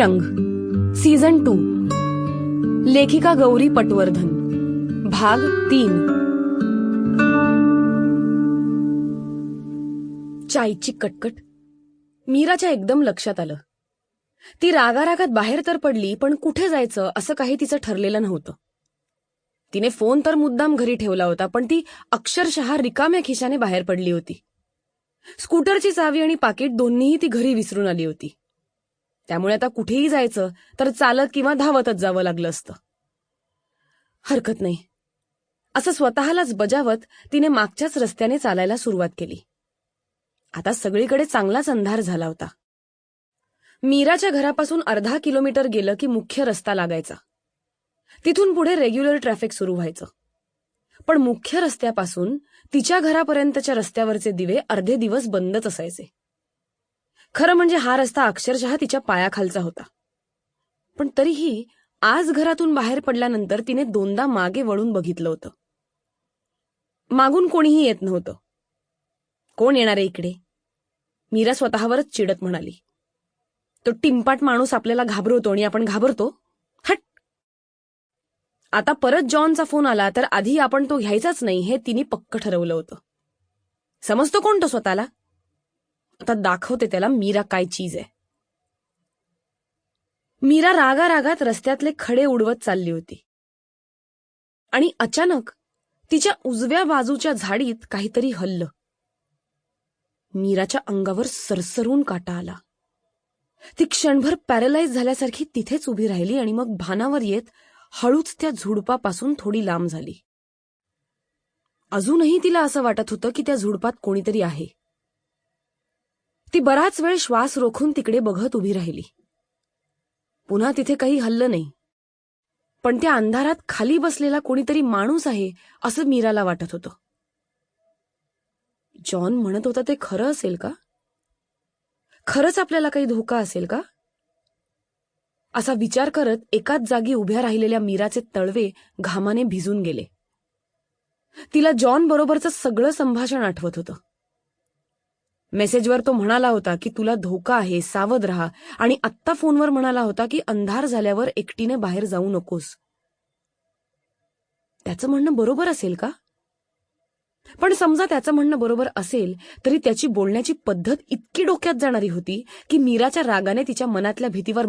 रंग. Season two लेखिका गौरी पटवर्धन. भाग तीन. चाईची कटकट. मीराच्या एकदम लक्षात आलं. ती रागारागात बाहेर तर पडली पण कुठे जायचं असं काही तिचं ठरलेलं नव्हतं. तिने फोन तर मुद्दाम घरी ठेवला होता पण ती अक्षरशः रिकाम्या खिशाने बाहेर पडली होती. स्कूटरची चावी आणि पाकिट दोन्हीही ती घरी विसरून आली होती. त्यामुळे आता कुठेही जायचं तर चालत किंवा धावतच जावं लागलं असतं. हरकत नाही. असं स्वतःलाच बजावत तिने मागच्याच रस्त्याने चालायला सुरुवात केली. आता सगळीकडे चांगलाच अंधार झाला होता. मीराच्या घरापासून अर्धा किलोमीटर गेलं की मुख्य रस्ता लागायचा. तिथून पुढे रेग्युलर ट्रॅफिक सुरू व्हायचं. पण मुख्य रस्त्यापासून तिच्या घरापर्यंतच्या रस्त्यावरचे दिवे अर्धे दिवस बंदच असायचे. खरं म्हणजे हा रस्ता अक्षरशः तिच्या पायाखालचा होता. पण तरीही आज घरातून बाहेर पडल्यानंतर तिने दोनदा मागे वळून बघितलं होतं. मागून कोणीही येत नव्हतं. कोण येणार आहे इकडे? मीरा स्वतःवरच चिडत म्हणाली. तो टिंपाट माणूस आपल्याला घाबरवतो आणि आपण घाबरतो. हट! आता परत जॉनचा फोन आला तर आधी आपण तो घ्यायचाच नाही हे तिने पक्क ठरवलं होतं. समजतो कोण तो स्वतःला? आता दाखवते त्याला मीरा काय चीज आहे. मीरा रागा रागात रस्त्यातले खडे उडवत चालली होती. आणि अचानक तिच्या उजव्या बाजूच्या झाडीत काहीतरी हल्लं. मीराच्या अंगावर सरसरून काटा आला. ती क्षणभर पॅरलाइज झाल्यासारखी तिथेच उभी राहिली आणि मग भानावर येत हळूच त्या झुडपापासून थोडी लांब झाली. अजूनही तिला असं वाटत होतं की त्या झुडपात कोणीतरी आहे. ती बराच वेळ श्वास रोखून तिकडे बघत उभी राहिली. पुन्हा तिथे काही हल्लं नाही. पण त्या अंधारात खाली बसलेला कोणीतरी माणूस आहे असं मीराला वाटत होतं. जॉन म्हणत होता ते खरं असेल का? खरंच आपल्याला काही धोका असेल का? असा विचार करत एकाच जागी उभ्या राहिलेल्या मीराचे तळवे घामाने भिजून गेले. तिला जॉन बरोबरचं सगळं संभाषण आठवत होतं. मेसेजवर तो म्हणाला होता की तुला धोका आहे सावध राहा. आणि आत्ता फोनवर म्हणाला होता की अंधार झाल्यावर एकटीने बाहेर जाऊ नकोस. त्याचं म्हणणं बरोबर असेल का? पण समजा त्याचं म्हणणं बरोबर असेल तरी त्याची बोलण्याची पद्धत इतकी डोक्यात जाणारी होती की मीराच्या रागाने तिच्या मनातल्या भीतीवर